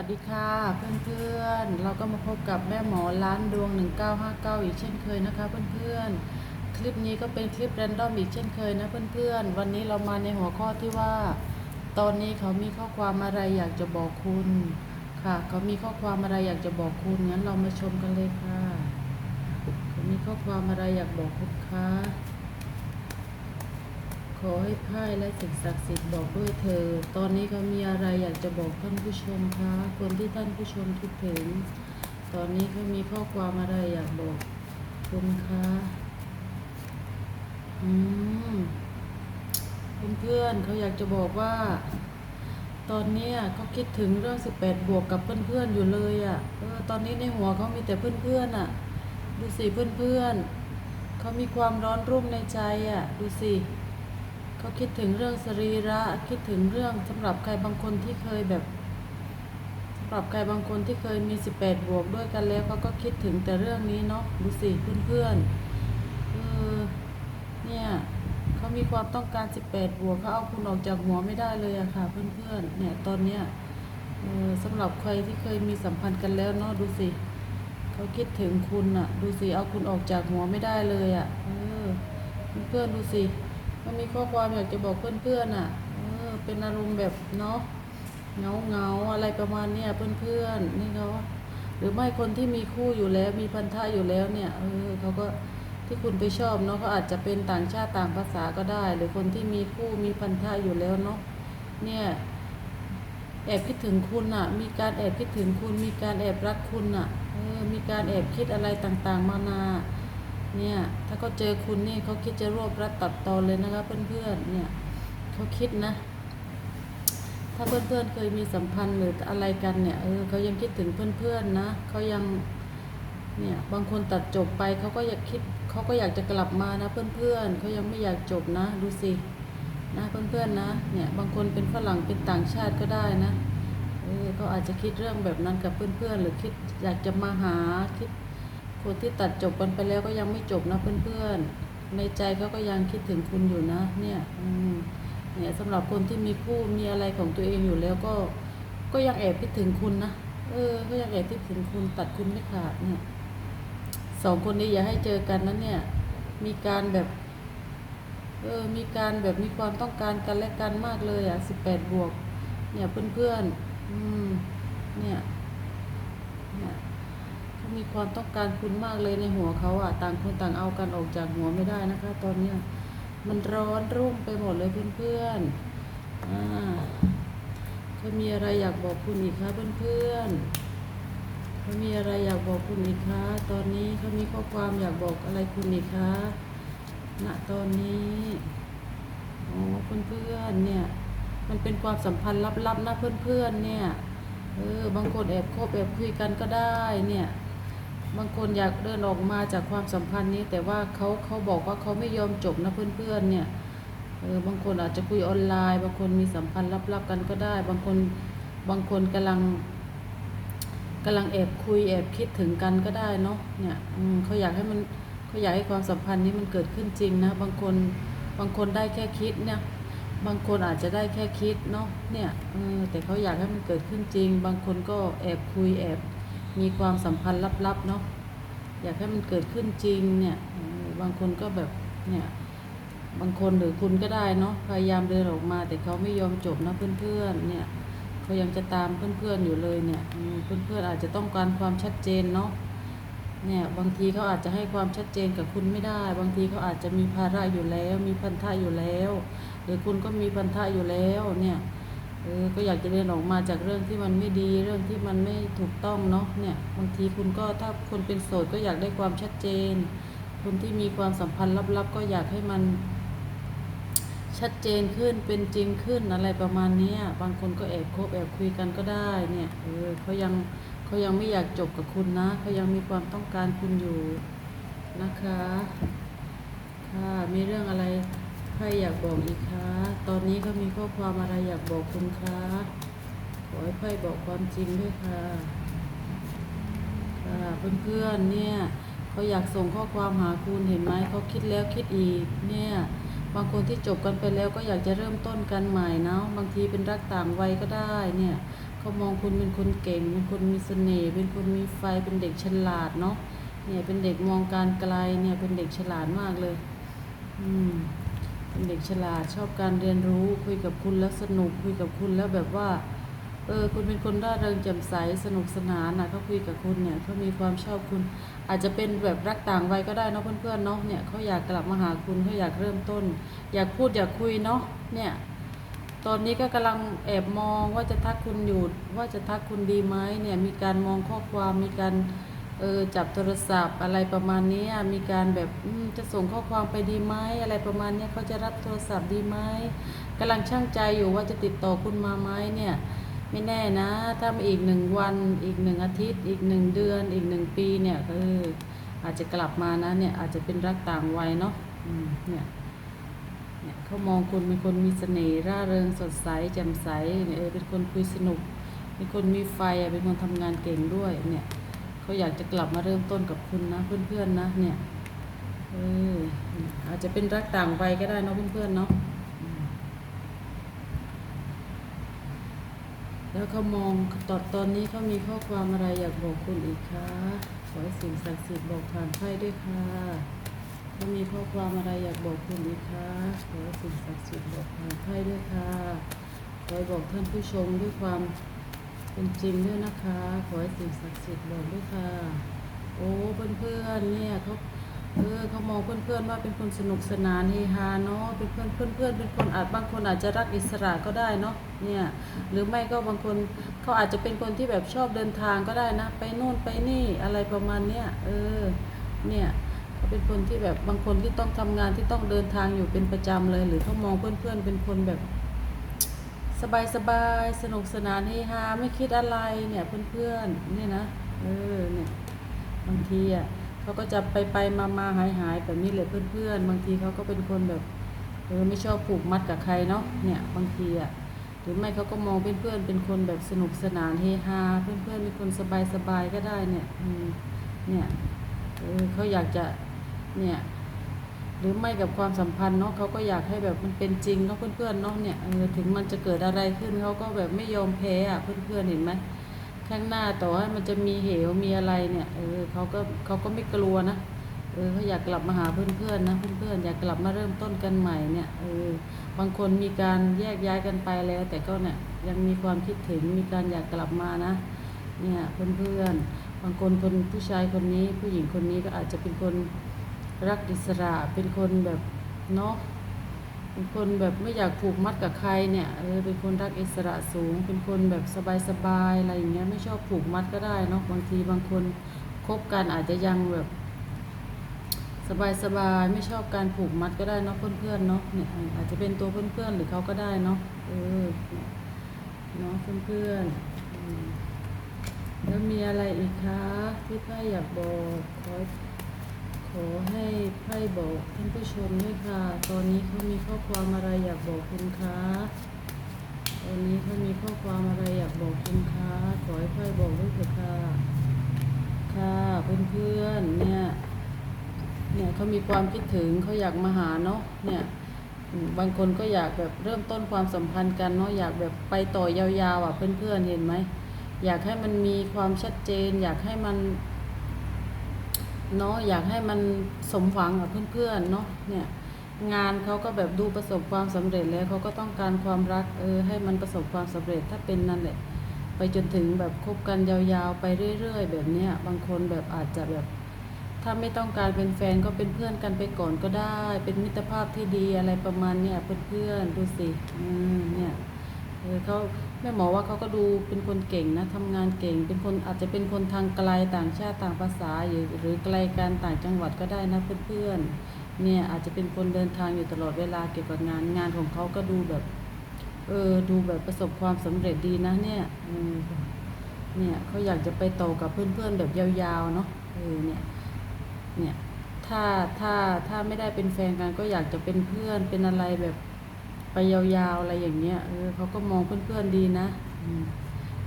วัสดีค่ะเพื่อนๆ เราก็มาพบกับแม่หมอร้านดวง 1959 อีกเช่นเคยนะคะเพื่อนๆ คลิปนี้ก็เป็นคลิปแรนดอมอีกเช่นเคยนะเพื่อนๆ วันนี้เรามาในหัวข้อที่ว่า ตอนนี้เขามีข้อความอะไรอยากจะบอกคุณค่ะ เขามีข้อความอะไรอยากจะบอกคุณงั้นเรามาชมกันเลยค่ะ เขามีข้อความอะไรอยากบอกคุณคะ ขอให้พ่ายและสิ่งศักดิ์สิทธิ์บอกด้วยเธอ ตอนนี้เขามีอะไรอยากจะบอกท่านผู้ชมคะ คนที่ท่านผู้ชมคิดถึง ตอนนี้เขามีข้อความอะไรอยากบอกคุณคะอืมเพื่อนๆเขาอยากจะบอกว่า ตอนนี้เขาคิดถึงเรื่อง 18 บวกกับเพื่อนๆอยู่เลยอะ่ะเออตอนนี้ในหัวเขามีแต่เพื่อนๆอะ ดูสิเพื่อนๆเขามีความร้อนรุ่มในใจอะ ดูสิ เขาคิดถึงเรื่องสรีระคิดถึงเรื่องสำหรับใครบางคนที่เคยแบบสำหรับใครบางคนที่เคยมี 18 บวกด้วยกันแล้วเขาก็คิดถึงแต่เรื่องนี้เนาะดูสิเพื่อนๆเออเนี่ยเขามีความต้องการ 18 บวกเขาเอาคุณออกจากหัวไม่ได้เลยอะค่ะ เพื่อนๆเนี่ยตอนเนี้ยเออสำหรับใครที่เคยมีสัมพันธ์กันแล้วเนาะดูสิเขาคิดถึงคุณอะดูสิเอาคุณออกจากหัวไม่ได้เลยอะเออเพื่อนๆดูสิ มันมีข้อความอยากจะบอกเพื่อนๆอะเออเป็นอารมณ์แบบเนาะเงาเงาอะไรประมาณเนี้ยเพื่อนๆนี่เขาหรือไม่คนที่มีคู่อยู่แล้วมีพันธะอยู่แล้วเนี่ยเออเขาก็ที่คุณไปชอบเนาะเขาอาจจะเป็นต่างชาติต่างภาษาก็ได้ หรือคนที่มีคู่มีพันธะอยู่แล้วเนาะเนี่ยแอบคิดถึงคุณอะ มีการแอบคิดถึงคุณ มีการแอบรักคุณอะ เออ มีการแอบคิดอะไรต่างๆ มานา เนี่ย ถ้าเขาเจอคุณนี่เขาคิดจะรวบรัดตัดตอนเลยนะคะเพื่อนๆเนี่ยเขาคิดนะ ถ้าเพื่อนๆเคยมีสัมพันธ์หรืออะไรกันเนี่ยเออเขายังคิดถึงเพื่อนๆนะเขายังเนี่ยบางคนตัดจบไปเขาก็อยากคิดเขาก็อยากจะกลับมานะเพื่อนๆเขายังไม่อยากจบนะ ดูสินะเพื่อนๆนะเนี่ยบางคนเป็นฝรั่งเป็นต่างชาติก็ได้นะเออเขาอาจจะคิดเรื่องแบบนั้นกับเพื่อนๆหรือคิดอยากจะมาหาคิด คนที่ตัดจบกันไปแล้วก็ยังไม่จบนะเพื่อนๆ ในใจเขาก็ยังคิดถึงคุณอยู่นะ เนี่ยอืเนี่ยสำหรับคนที่มีคู่มีอะไรของตัวเองอยู่แล้วก็ ก็ยังแอบคิดถึงคุณนะเออ ก็ยังแอบคิดถึงคุณตัดคุณไม่ขาดเนี่ยสองคนนี้อย่าให้เจอกันนะเนี่ย มีการแบบ เออ มีการแบบมีความต้องการกันและกันมากเลยอะสิบแปดบวก เนี่ยเพื่อนๆ อืม เนี่ยเนี่ย มีความต้องการคุณมากเลยในหัวเขาอะต่างคนต่างเอากันออกจากหัวไม่ได้นะคะ ตอนเนี้ยมันร้อนรุ่มไปหมดเลยเพื่อนๆอ่าเขามีอะไรอยากบอกคุณอีกคะเพื่อนๆเขามีอะไรอยากบอกคุณอีกคะตอนนี้เขามีข้อความอยากบอกอะไรคุณอีกคะณตอนนี้โอ้เพื่อนๆเนี่ย มันเป็นความสัมพันธ์ลับๆนะเพื่อนๆเนี่ยเออบางคนแอบคบแอบคุยกันก็ได้เนี่ย บางคนอยากเดินออกมาจากความสัมพันธ์นี้ แต่ว่าเขาเขาบอกว่าเขาไม่ยอมจบนะเพื่อนๆเนี่ยเออบางคนอาจจะคุยออนไลน์ บางคนมีสัมพันธ์ลับๆกันก็ได้ บางคนบางคนกำลังกำลังแอบคุยแอบคิดถึงกันก็ได้เนาะเนี่ยอืมเขาอยากให้มันเขาอยากให้ความสัมพันธ์นี้มันเกิดขึ้นจริงนะบางคนบางคนได้แค่คิดเนี่ยบางคนอาจจะได้แค่คิดเนาะเนี่ยเออแต่เขาอยากให้มันเกิดขึ้นจริง บางคนก็แอบคุยแอบ มีความสัมพันธ์ลับๆเนาะอยากให้มันเกิดขึ้นจริงเนี่ยบางคนก็แบบเนี่ยบางคนหรือคุณก็ได้เนาะพยายามเดินออกมา แต่เขาไม่ยอมจบนะเพื่อนๆเนี่ยเขายังจะตามเพื่อนๆอยู่เลยเนี่ยเพื่อนๆอาจจะต้องการความชัดเจนเนาะเนี่ยบางทีเขาอาจจะให้ความชัดเจนกับคุณไม่ได้ บางทีเขาอาจจะมีภาระอยู่แล้ว มีพันธะอยู่แล้ว หรือคุณก็มีพันธะอยู่แล้วเนี่ย เออก็อยากจะเดินออกมาจากเรื่องที่มันไม่ดีเรื่องที่มันไม่ถูกต้องเนาะเนี่ยบางทีคุณก็ถ้าคนเป็นโสดก็อยากได้ความชัดเจน คนที่มีความสัมพันธ์ลับๆ ก็อยากให้มัน ชัดเจนขึ้นเป็นจริงขึ้นอะไรประมาณนี้บางคนก็แอบคบแอบคุยกันก็ได้เนี่ยเออเขายังเขายังไม่อยากจบกับคุณนะเขายังมีความต้องการคุณอยู่นะคะค่ะมีเรื่องอะไร ใครอยากบอกอีกคะ ตอนนี้เขามีข้อความอะไรอยากบอกคุณคะ ขอให้ไพ่บอกความจริงด้วยค่ะ ค่ะเพื่อนๆเนี่ยเขาอยากส่งข้อความหาคุณเห็นไหมเขาคิดแล้วคิดอีกเนี่ยบางคนที่จบกันไปแล้วก็อยากจะเริ่มต้นกันใหม่เนาะบางทีเป็นรักต่างวัยก็ได้เนี่ยเขามองคุณเป็นคนเก่ง เป็นคนมีเสน่ห์เป็นคนมีไฟเป็นเด็กฉลาดเนาะเนี่ยเป็นเด็กมองการไกลเนี่ยเป็นเด็กฉลาดมากเลย อืม เป็นเด็กฉลาดชอบการเรียนรู้คุยกับคุณแล้วสนุกคุยกับคุณแล้วแบบว่าเออคุณเป็นคนร่าเริงแจ่มใสสนุกสนานนะเขาคุยกับคุณเนี่ยเขามีความชอบคุณ อาจจะเป็นแบบรักต่างวัยก็ได้เนาะเพื่อนๆเนาะเนี่ยเขาอยากกลับมาหาคุณเขาอยากเริ่มต้น อยากพูดอยากคุยเนาะเนี่ยตอนนี้ก็กำลังแอบมองว่าจะทักคุณอยู่ว่าจะทักคุณดีไหมเนี่ยมีการมองข้อความมีการ เออจับโทรศัพท์อะไรประมาณนี้มีการแบบจะส่งข้อความไปดีไหมอะไรประมาณนี้เขาจะรับโทรศัพท์ดีไหมกำลังช่างใจอยู่ว่าจะติดต่อคุณมาไหมเนี่ย ไม่แน่นะถ้าอีกหนึ่งวัน อีกหนึ่งอาทิตย์ อีกหนึ่งเดือน อีกหนึ่งปีเนี่ยเอออาจจะกลับมานะเนี่ยอาจจะเป็นรักต่างวัยเนาะเนี่ยเนี่ยเขามองคุณเป็นคนมีเสน่ห์ร่าเริงสดใสแจ่มใสเนี่ยเออเป็นคนคุยสนุกเป็นคนมีไฟเป็นคนทำงานเก่งด้วยเนี่ย เขาอยากจะกลับมาเริ่มต้นกับคุณนะเพื่อนๆนะเนี่ยเอออาจจะเป็นรักต่างวัยก็ได้เนาะเพื่อนๆเนาะแล้วเขามองตอนตอนนี้เขามีข้อความอะไรอยากบอกคุณอีกคะขอให้สิ่งศักดิ์สิทธิ์บอกผ่านไพ่ด้วยค่ะถ้ามีข้อความอะไรอยากบอกคุณอีกคะขอให้สิ่งศักดิ์สิทธิ์บอกผ่านไพ่ด้วยค่ะขอให้บอกท่านผู้ชมด้วยความ เป็นจริงด้วยนะคะ ขอให้สิ่งศักดิ์สิทธิ์บอกด้วยค่ะ โอ้เพื่อนๆเนี่ยเขาเออเขามองเพื่อนๆว่าเป็นคนสนุกสนานเฮฮาเนาะเป็นเพื่อนเพื่อนๆเป็นคนอาจบางคนอาจจะรักอิสระก็ได้เนาะเนี่ยหรือไม่ก็บางคนเขาอาจจะเป็นคนที่แบบชอบเดินทางก็ได้นะ ไปโน่นไปนี่อะไรประมาณเนี้ยเออเนี่ยเขาเป็นคนที่แบบบางคนที่ต้องทำงานที่ต้องเดินทางอยู่เป็นประจำเลย หรือเขามองเพื่อนๆเป็นคนแบบ สบายสบายสนุกสนานเฮฮาไม่คิดอะไรเนี่ยเพื่อนๆเนี่ยนะเออเนี่ยบางทีอะเขาก็จะไปไปมามาหายหายแบบนี้เลยเพื่อนๆ บางทีเขาก็เป็นคนแบบเออไม่ชอบผูกมัดกับใครเนาะเนี่ยบางทีอะหรือไม่เขาก็มองเพื่อนๆเป็นคนแบบสนุกสนานเฮฮาเพื่อนๆเป็นคนสบายสบายๆก็ได้เนี่ยเนี่ยเออเขาอยากจะเนี่ย หรือไม่กับความสัมพันธ์เนาะเขาก็อยากให้แบบมันเป็นจริงเนาะเพื่อนๆเนาะเนี่ยเออถึงมันจะเกิดอะไรขึ้นเขาก็แบบไม่ยอมแพ้อะเพื่อนๆเห็นไหมข้างหน้าต่อให้มันจะมีเหวมีอะไรเนี่ยเออเขาก็เขาก็ไม่กลัวนะเออเขาอยากกลับมาหาเพื่อนๆนะเพื่อนๆอยากกลับมาเริ่มต้นกันใหม่เนี่ยเออบางคนมีการแยกย้ายกันไปแล้ว แต่ก็เนี่ยยังมีความคิดถึงมีการอยากกลับมานะเนี่ยเพื่อนๆบางคนคนผู้ชายคนนี้ผู้หญิงคนนี้ก็อาจจะเป็นคน รักอิสระเป็นคนแบบเนาะเป็นคนแบบไม่อยากผูกมัดกับใครเนี่ยเออเป็นคนรักอิสระสูง เป็นคนแบบสบายๆอะไรอย่างเงี้ยไม่ชอบผูกมัดก็ได้เนาะบางทีบางคนคบกันอาจจะยังแบบ สบายๆไม่ชอบการผูกมัดก็ได้เนาะเพื่อนๆเนาะเนี่ยอาจจะเป็นตัวเพื่อนๆหรือเขาก็ได้เนาะเออเนาะเพื่อนๆอืมแล้วมีอะไรอีกคะที่พ่อยากบอกขอ ขอให้ไพ่บอกท่านผู้ชมด้วยค่ะ ตอนนี้เขามีข้อความอะไรอยากบอกคุณคะตอนนี้เขามีข้อความอะไรอยากบอกคุณคะขอให้ไพ่บอกด้วยเถอะค่ะ ค่ะเพื่อนๆเนี่ย เนี่ยเขามีความคิดถึงเขาอยากมาหาเนาะ เนี่ยบางคนก็อยากแบบเริ่มต้นความสัมพันธ์กันเนาะอยากแบบไปต่อยาวๆอะเพื่อนๆเห็นไหมอยากให้มันมีความชัดเจน อยากให้มัน เนาะอยากให้มันสมหวังกับเพื่อนๆเนาะเนี่ยงานเขาก็แบบดูประสบความสำเร็จแล้วเขาก็ต้องการความรักเออให้มันประสบความสำเร็จถ้าเป็นนั่นแหละ ไปจนถึงแบบคบกันยาวๆ ไปเรื่อย ๆ แบบเนี้ยบางคนแบบอาจจะแบบ ถ้าไม่ต้องการเป็นแฟนก็เป็นเพื่อนกันไปก่อนก็ได้ เป็นมิตรภาพที่ดีอะไรประมาณเนี้ยเพื่อนๆดูสิอืมเนี่ยเออเขา แม่หมอว่าเขาก็ดูเป็นคนเก่งนะทำงานเก่ง เป็นคนอาจจะเป็นคนทางไกลต่างชาติต่างภาษาอยู่หรือไกลกันต่างจังหวัดก็ได้นะเพื่อนๆเนี่ยอาจจะเป็นคนเดินทางอยู่ตลอดเวลาเกี่ยวกับงานงานของเขาก็ดูแบบเออดูแบบประสบความสำเร็จดีนะเนี่ยเนี่ยเขาอยากจะไปโตกับเพื่อนๆแบบยาวๆเนาะเออเนี่ยเนี่ยถ้าถ้าถ้าไม่ได้เป็นแฟนกันก็อยากจะเป็นเพื่อนเป็นอะไรแบบ ไปยาวๆอะไรอย่างเงี้ยเออเขาก็มองเพื่อนๆดีนะ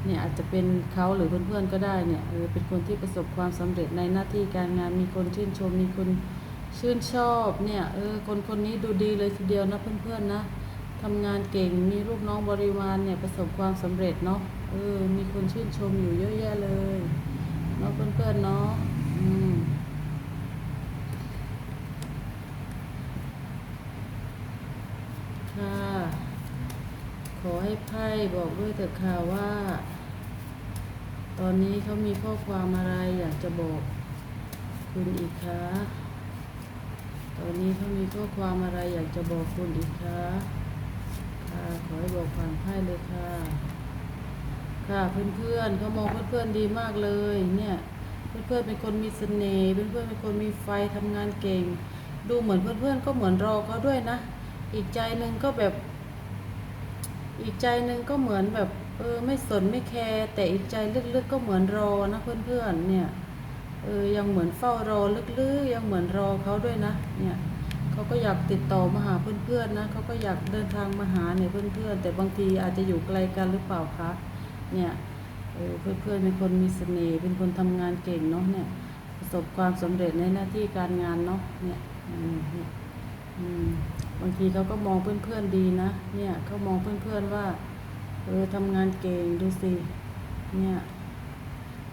เนี่ยอาจจะเป็นเขาหรือเพื่อนๆก็ได้เนี่ยเออเป็นคนที่ประสบความสำเร็จในหน้าที่การงานมีคนชื่นชมมีคนชื่นชอบเนี่ยเออคนคนนี้ดูดีเลยทีเดียวนะเพื่อนๆนะทำงานเก่งมีลูกน้องบริวารเนี่ยประสบความสำเร็จเนาะเอเออมีคนชื่นชมอยู่เยอะแยะเลยเนาะเพื่อนๆเนาะอืม ค่ะ ขอ ให้ไพ่บอกด้วยเถิดค่ะว่า ตอนนี้เขามีข้อความอะไรอยากจะบอกคุณอีกคะตอนนี้เขามีข้อความอะไรอยากจะบอกคุณอีกคะค่ะขอให้บอกผ่านไพ่เลยค่ะ ค่ะเพื่อนๆเขามองเพื่อนๆดีมากเลยเนี่ยเพื่อนๆเป็นคนมีเสน่ห์เพื่อนๆเป็นคนมีไฟทำงานเก่ง ดูเหมือนเพื่อนๆก็เหมือนรอเขาด้วยนะ อีกใจหนึ่งก็แบบ อีกใจหนึ่งก็เหมือนแบบเออไม่สนไม่แคร์แต่อีกใจลึกๆก็เหมือนรอนะเพื่อนๆเนี่ยเออยังเหมือนเฝ้ารอลึกๆยังเหมือนรอเขาด้วยนะเนี่ยเขาก็อยากติดต่อมาหาเพื่อนๆนะเขาก็อยากเดินทางมาหาเนี่ยเพื่อนๆ แต่บางทีอาจจะอยู่ไกลกันหรือเปล่าคะเนี่ยเออเพื่อนๆเป็นคนมีเสน่ห์เป็นคนทำงานเก่งเนาะเนี่ยประสบความสำเร็จในหน้าที่การงานเนาะเนี่ยอืมเนี่ยอืม บางทีเขาก็มองเพื่อนๆดีนะ เนี่ยเขามองเพื่อนๆว่า เออทำงานเก่งดูสิ เนี่ย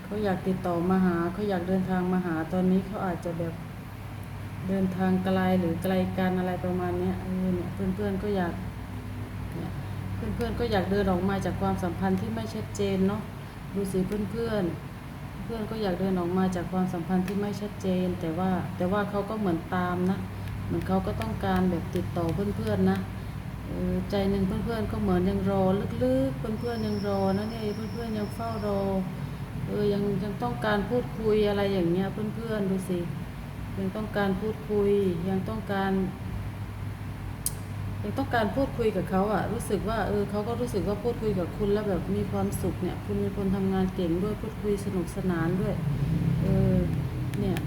เขาอยากติดต่อมาหาเขาอยากเดินทางมาหาตอนนี้เขาอาจจะแบบเดินทางไกลหรือไกลกันอะไรประมาณเนี้ยเออเนี่ยเพื่อนๆก็อยากเนี่ยเพื่อนๆก็อยากเดินออกมาจากความสัมพันธ์ที่ไม่ชัดเจนเนาะดูสิเพื่อนๆเพื่อนก็อยากเดินออกมาจากความสัมพันธ์ที่ไม่ชัดเจน แต่ว่าแต่ว่าเขาก็เหมือนตามนะ เหมือนเขาก็ต้องการแบบติดต่อเพื่อนๆนะใจหนึ่งเพื่อนๆก็เหมือนยังรอลึกๆ เพื่อนๆยังรอนะเนี่ยเพื่อนๆยังเฝ้ารอเออยังยังต้องการพูดคุยอะไรอย่างเงี้ยเพื่อนๆดูสิยังต้องการพูดคุยยังต้องการยังต้องการพูดคุยกับเขาอะรู้สึกว่าเออเขาก็รู้สึกว่าพูดคุยกับคุณแล้วแบบมีความสุขเนี่ย คุณเป็นคนทำงานเก่งด้วยพูดคุยสนุกสนานด้วยเออเนี่ย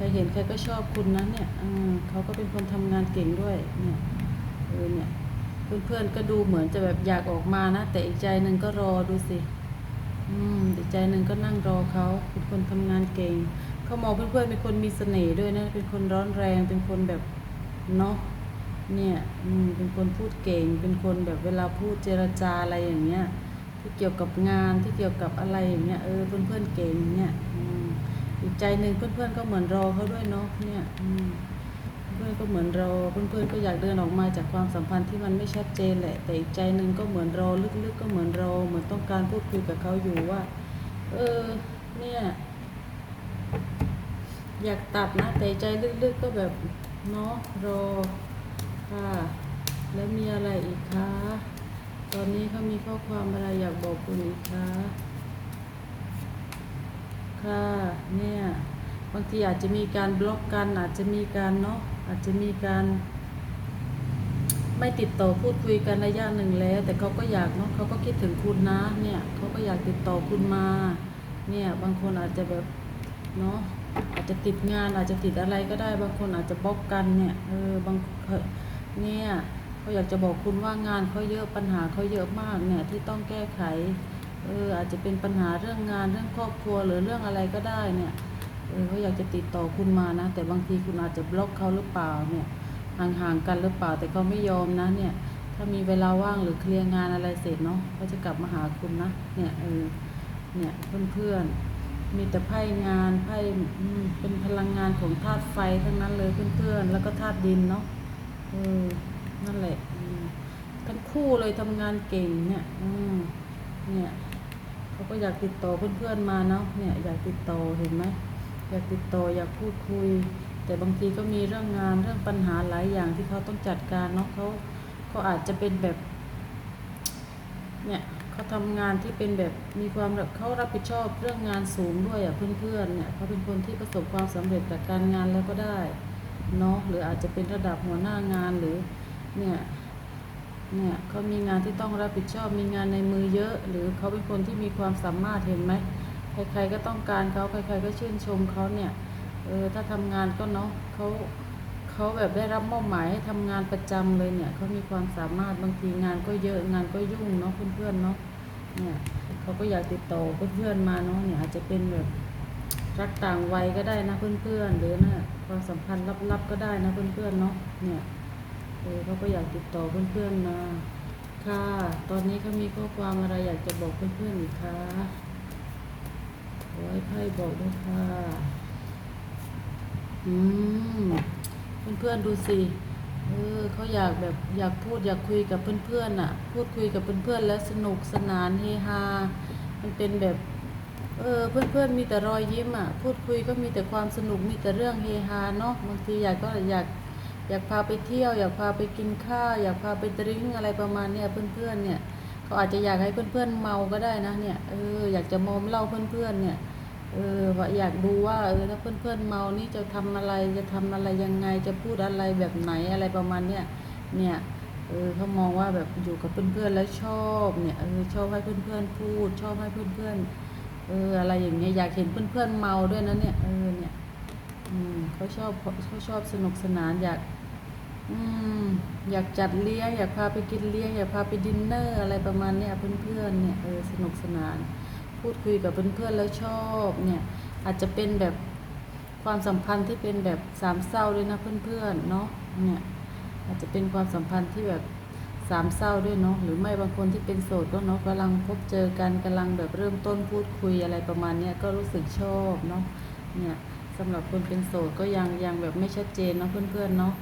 ครเห็นใครก็ชอบคุณนะเนี่ยเขาก็เป็นคนทำงานเก่งด้วยเนี่ยเออเนี่ยเพื่อนๆก็ดูเหมือนจะแบบอยากออกมานะ แต่อีกใจหนึ่งก็รอดูสิ อืมอีกใจหนึ่งก็นั่งรอเขาเป็นคนทำงานเก่งเขามองเพื่อนๆเป็นคนมีเสน่ห์ด้วยนะ เป็นคนร้อนแรง เป็นคนแบบเนาะเนี่ยอืมเป็นคนพูดเก่ง เป็นคนแบบเวลาพูดเจรจาอะไรอย่างเงี้ย ที่เกี่ยวกับงานที่เกี่ยวกับอะไรอย่างเงี้ยเออเพื่อนๆเก่งเนี่ยอืม อีกใจหนึ่งเพื่อนๆก็เหมือนรอเขาด้วยเนาะเนี่ยเพื่อนก็เหมือนรอเพื่อนๆก็อยากเดินออกมาจากความสัมพันธ์ที่มันไม่ชัดเจนแหละ แต่อีกใจหนึ่งก็เหมือนรอลึกๆก็เหมือนรอเหมือนต้องการพูดคุยกับเขาอยู่ว่า เออ เนี่ย อยากตัดนะแต่ใจลึกๆก็แบบเนาะรอค่ะ แล้วมีอะไรอีกคะตอนนี้เขามีข้อความอะไรอยากบอกคุณอีกคะ ค่ะเนี่ยบางทีอาจจะมีการบล็อกกัน อาจจะมีการเนาะอาจจะมีการ ไม่ติดต่อพูดคุยกันระยะหนึ่งแล้ว แต่เขาก็อยากเนาะเขาก็คิดถึงคุณนะเนี่ยเขาก็อยากติดต่อคุณมา เนี่ยบางคนอาจจะแบบเนาะอาจจะติดงานอาจจะติดอะไรก็ได้ บางคนอาจจะบล็อกกันเนี่ยเออบางเนี่ยเขาอยากจะบอกคุณว่างานเขาเยอะปัญหาเขาเยอะมากเนี่ยที่ต้องแก้ไข เอออาจจะเป็นปัญหาเรื่องงานเรื่องครอบครัวหรือเรื่องอะไรก็ได้เนี่ยเออเขาอยากจะติดต่อคุณมานะ แต่บางทีคุณอาจจะบล็อกเขาหรือเปล่าเนี่ยห่างๆกันหรือเปล่าแต่เขาไม่ยอมนะเนี่ย ถ้ามีเวลาว่างหรือเคลียร์งานอะไรเสร็จเนาะเขาจะกลับมาหาคุณนะเนี่ยเออเนี่ยเพื่อนๆมีแต่ไพ่งานไพ่เป็นพลังงานของธาตุไฟทั้งนั้นเลยเพื่อนๆแล้วก็ธาตุดินเนาะเออนั่นแหละทั้งคู่เลยทำงานเก่งเนี่ยอืมเนี่ย เขาก็อยากติดต่อเพื่อนๆมาเนาะเนี่ยอยากติดต่อเห็นไหมอยากติดต่ออยากพูดคุย แต่บางทีก็มีเรื่องงานเรื่องปัญหาหลายอย่างที่เขาต้องจัดการเนาะเขาเขาอาจจะเป็นแบบเนี่ยเขาทำงานที่เป็นแบบมีความแบบเขารับผิดชอบเรื่องงานสูงด้วยอะเพื่อนๆเนี่ยเขาเป็นคนที่ประสบความสำเร็จจากการงานแล้วก็ได้เนาะหรืออาจจะเป็นระดับหัวหน้างานหรือเนี่ย เนี่ยเขามีงานที่ต้องรับผิดชอบมีงานในมือเยอะ หรือเขาเป็นคนที่มีความสามารถเห็นไหมใครๆก็ต้องการเขาใครๆก็ชื่นชมเขาเนี่ยเออถ้าทำงานก็เนาะเขาเขาแบบได้รับมอบหมายให้ทำงานประจำเลยเนี่ยเขามีความสามารถบางทีงานก็เยอะงานก็ยุ่งเนาะเพื่อนๆเนาะเนี่ยเขาก็อยากติดต่อเพื่อนๆมาเนาะเนี่ยอาจจะเป็นแบบรักต่างวัยก็ได้นะเพื่อนๆหรือนะความสัมพันธ์ลับๆก็ได้นะเพื่อนๆเนาะเนี่ย เออเขาก็อยากติดต่อเพื่อนๆมา ค่ะ ตอนนี้เขามีข้อความอะไรอยากจะบอกเพื่อนๆอีกคะขอให้ไพ่บอกด้วยค่ะ อืม เพื่อนๆดูสิ เออเขาอยากแบบอยากพูดอยากคุยกับเพื่อนๆน่ะ พูดคุยกับเพื่อนๆแล้วสนุกสนานเฮฮา มันเป็นแบบ เออ เพื่อนๆมีแต่รอยยิ้มอะ พูดคุยก็มีแต่ความสนุกมีแต่เรื่องเฮฮาเนาะ บางทีอยากก็อยาก อยากพาไปเที่ยว อยากพาไปกินข้าวอยากพาไปดริ้งอะไรประมาณเนี้ยเพื่อนๆเนี่ยเขาอาจจะอยากให้เพื่อนๆเมาก็ได้นะเนี่ยเอออยากจะมอมเล่าเพื่อนๆเนี่ยเอออยากดูว่าเออถ้าเพื่อนๆเมานี่จะทำอะไรจะทำอะไรยังไงจะพูดอะไรแบบไหนอะไรประมาณเนี้ยเนี่ยเออเขามองว่าแบบอยู่กับเพื่อนๆแล้วชอบเนี่ยเออชอบให้เพื่อนๆพูด ชอบให้เพื่อนๆเอออะไรอย่างเงี้ยอยากเห็นเพื่อนๆเมาด้วยนะเนี่ยเออเนี่ยอืมเขาชอบเขาชอบสนุกสนานอยาก อยากจัดเลี้ยงอยากพาไปกินเลี้ยงอยากพาไปดินเนอร์อะไรประมาณเนี้ยเพื่อนๆเนี่ยเออสนุกสนาน พูดคุยกับเพื่อนๆแล้วชอบเนี่ยอาจจะเป็นแบบความสัมพันธ์ที่เป็นแบบสามเศร้าด้วยนะเพื่อนๆเนาะเนี่ยอาจจะเป็นความสัมพันธ์ที่แบบสามเศร้าด้วยเนาะหรือไม่บางคนที่เป็นโสดก็เนาะกำลังพบเจอกันกำลังแบบเริ่มต้นพูดคุยอะไรประมาณเนี้ยก็รู้สึกชอบเนาะเนี่ยสำหรับคนเป็นโสดก็ยังยังแบบไม่ชัดเจนเนาะเพื่อนๆเนาะ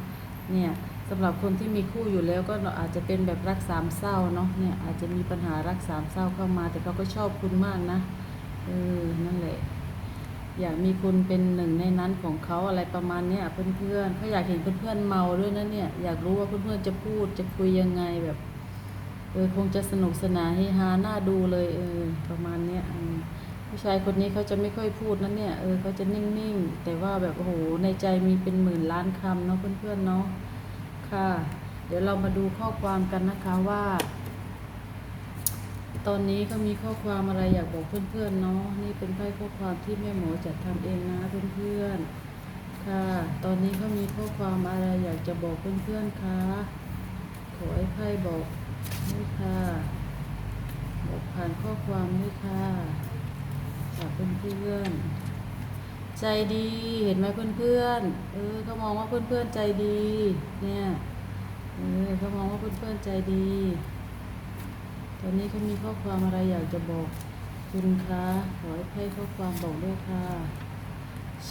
เนี่ยสำหรับคนที่มีคู่อยู่แล้วก็อาจจะเป็นแบบรักสามเศร้าเนาะเนี่ยอาจจะมีปัญหารักสามเศร้าเข้ามา แต่เขาก็ชอบคุณมากนะเออนั่นแหละ อยากมีคุณเป็นหนึ่งในนั้นของเขาอะไรประมาณเนี้ยเพื่อนๆเขาอยากเห็นเพื่อนๆเมาด้วยนะเนี่ยอยากรู้ว่าเพื่อนๆจะพูดจะคุยยังไงแบบเออคงจะสนุกสนานเฮฮาน่าดูเลยเออประมาณเนี้ยอืม ผู้ชายคนนี้เขาจะไม่ค่อยพูดนะเนี่ย เออเขาจะนิ่งๆ แต่ว่าแบบโอ้โห ในใจมีเป็นหมื่นล้านคำเนาะเพื่อนๆเนาะ ค่ะ เดี๋ยวเรามาดูข้อความกันนะคะว่า ตอนนี้เขามีข้อความอะไรอยากบอกเพื่อนๆเนาะ นี่เป็นไพ่ข้อความที่แม่หมอจัดทำเองนะเพื่อนๆ ค่ะ ตอนนี้เขามีข้อความอะไรอยากจะบอกเพื่อนๆ คะ ขอให้ไพ่บอกด้วยค่ะ บอกผ่านข้อความด้วยค่ะ จากเพื่อนๆใจดีเห็นไหมเพื่อนๆเออเขามองว่าเพื่อนๆใจดี เนี่ยเออเขามองว่าเพื่อนๆใจดี ตอนนี้เขามีข้อความอะไรอยากจะบอกคุณคะขอให้ให้ข้อความบอกด้วยค่ะ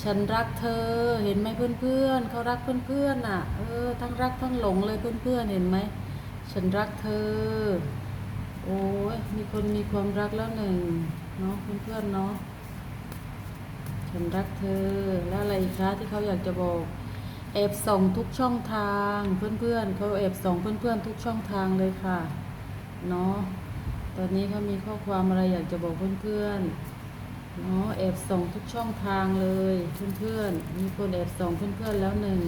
ฉันรักเธอเห็นไหมเพื่อนๆเขารักเพื่อนๆน่ะ เออ ทั้งรักทั้งหลงเลยเพื่อนๆเห็นไหมฉันรักเธอ โอ้ยมีคนมีความรักแล้วหนึ่ง เนาะเพื่อนๆเนาะฉันรักเธอแล้วอะไรอีกคะที่เขาอยากจะบอกแอบส่องทุกช่องทางเพื่อนๆเขาแอบส่องเพื่อนๆทุกช่องทางเลยค่ะเนาะตอนนี้เขามีข้อความอะไรอยากจะบอกเพื่อนๆเนาะแอบส่องทุกช่องทางเลยเพื่อนๆมีคนแอบส่องเพื่อนๆแล้วหนึ่ง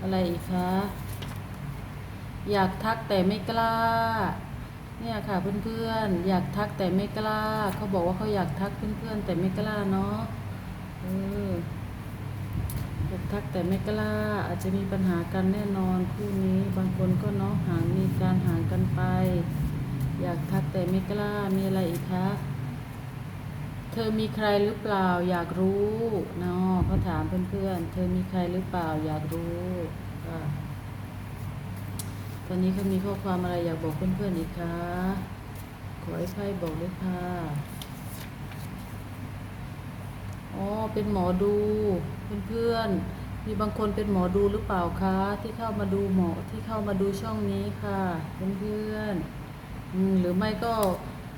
อะไรอีกคะอยากทักแต่ไม่กล้า เนี่ยค่ะเพื่อนๆอยากทักแต่ไม่กล้า เขาบอกว่าเขาอยากทักเพื่อนๆแต่ไม่กล้าเนาะเอออยากทักแต่ไม่กล้า อาจจะมีปัญหากันแน่นอนคู่นี้บางคนก็เนาะห่างมีการห่างกันไป อยากทักแต่ไม่กล้ามีอะไรอีกคะเธอมีใครหรือเปล่า อยากรู้เนาะเขาถามเพื่อนๆเธอมีใครหรือเปล่า อยากรู้อะ อนนี้เขามีข้อความอะไรอยากบอกเพื่อนๆอีกคะ ขอให้ไพ่บอกด้วยค่ะ อ๋อ เป็นหมอดูเพื่อนๆ มีบางคนเป็นหมอดูหรือเปล่าคะ ที่เข้ามาดูหมอที่เข้ามาดูช่องนี้ค่ะ เพื่อนๆหรือไม่ก็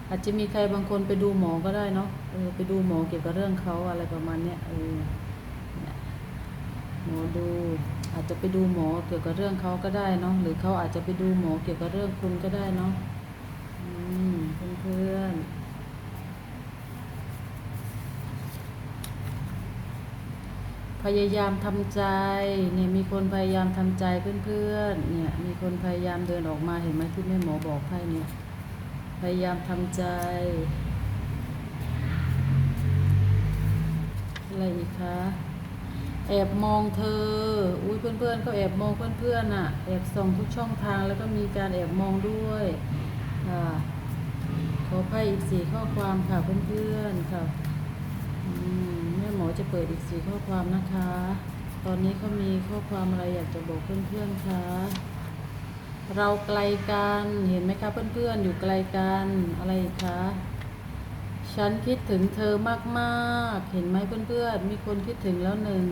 อาจจะมีใครบางคนไปดูหมอก็ได้เนาะเออไปดูหมอเกี่ยวกับเรื่องเขาอะไรประมาณเนี้ยเออหมอดู อาจจะไปดูหมอเกี่ยวกับเรื่องเขาก็ได้เนาะหรือเขาอาจจะไปดูหมอเกี่ยวกับเรื่องคุณก็ได้เนาะอืมเพื่อนพยายามทำใจเนี่ยมีคนพยายามทำใจเพื่อนๆเนี่ยมีคนพยายามเดินออกมาเห็นไหมที่แม่หมอบอกให้เนี่ยพยายามทำใจอะไรอีกคะ แอบมองเธอ อุ้ยเพื่อนๆก็แอบมองเพื่อนๆอะ แอบส่องทุกช่องทางแล้วก็มีการแอบมองด้วยค่ะขอไพ่อีกสี่ข้อความค่ะเพื่อนๆค่ะแม่หมอจะเปิดอีกสี่ข้อความนะคะ ตอนนี้เขามีข้อความอะไรอยากจะบอกเพื่อนๆคะเราไกลกันเห็นไหมคะเพื่อนๆอยู่ไกลกันอะไรคะ ฉันคิดถึงเธอมากๆ เห็นไหมเพื่อนๆ มีคนคิดถึงแล้วหนึ่ง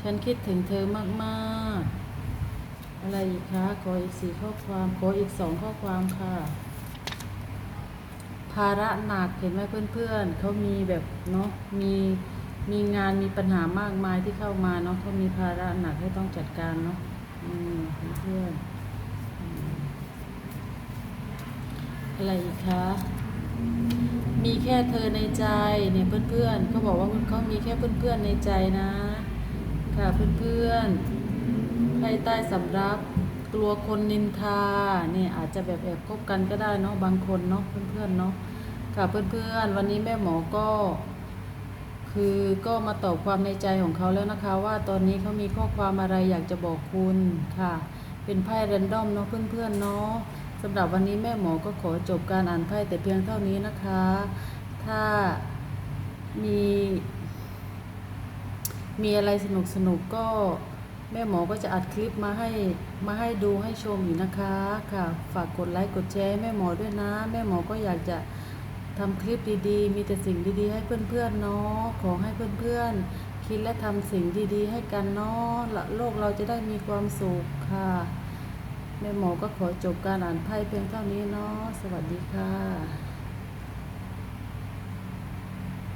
ฉันคิดถึงเธอมากๆ อะไรอีกคะ ขออีกสี่ข้อความ ขออีกสองข้อความค่ะ ภาระหนัก เห็นไหมเพื่อนๆ เขามีแบบเนาะ มี มีงาน มีปัญหามากมายที่เข้ามาเนาะเขามีภาระหนักให้ต้องจัดการเนาะอืมเพื่อนๆอะไรอีกคะ มีแค่เธอในใจเนี่ยเพื่อนๆเขาบอกว่าเขามีแค่เพื่อนๆในใจนะ ค่ะเพื่อนๆใครใต้สำรับกลัวคนนินทาเนี่ยอาจจะแบบแอบคบกันก็ได้เนาะบางคนเนาะเพื่อนๆเนาะค่ะเพื่อนๆวันนี้แม่หมอก็ คือก็มาตอบความในใจของเขาแล้วนะคะ ว่าตอนนี้เขามีข้อความอะไรอยากจะบอกคุณค่ะ เป็นไพ่แรนดอมเนาะเพื่อนๆเนาะ สำหรับวันนี้แม่หมอก็ขอจบการอ่านไพ่แต่เพียงเท่านี้นะคะ ถ้ามี มีอะไรสนุกสนุกก็แม่หมอก็จะอัดคลิปมาให้มาให้ดูให้ชมอยู่นะคะค่ะ ฝากกดไลค์กดแชร์แม่หมอด้วยนะ แม่หมอก็อยากจะทำคลิปดีๆ มีแต่สิ่งดีๆ ให้เพื่อนๆเนาะขอให้เพื่อนๆ คิดและทำสิ่งดีๆ ให้กันเนาะโลกเราจะได้มีความสุขค่ะ แม่หมอก็ขอจบการอ่านไพ่เพียงเท่านี้เนาะสวัสดีค่ะ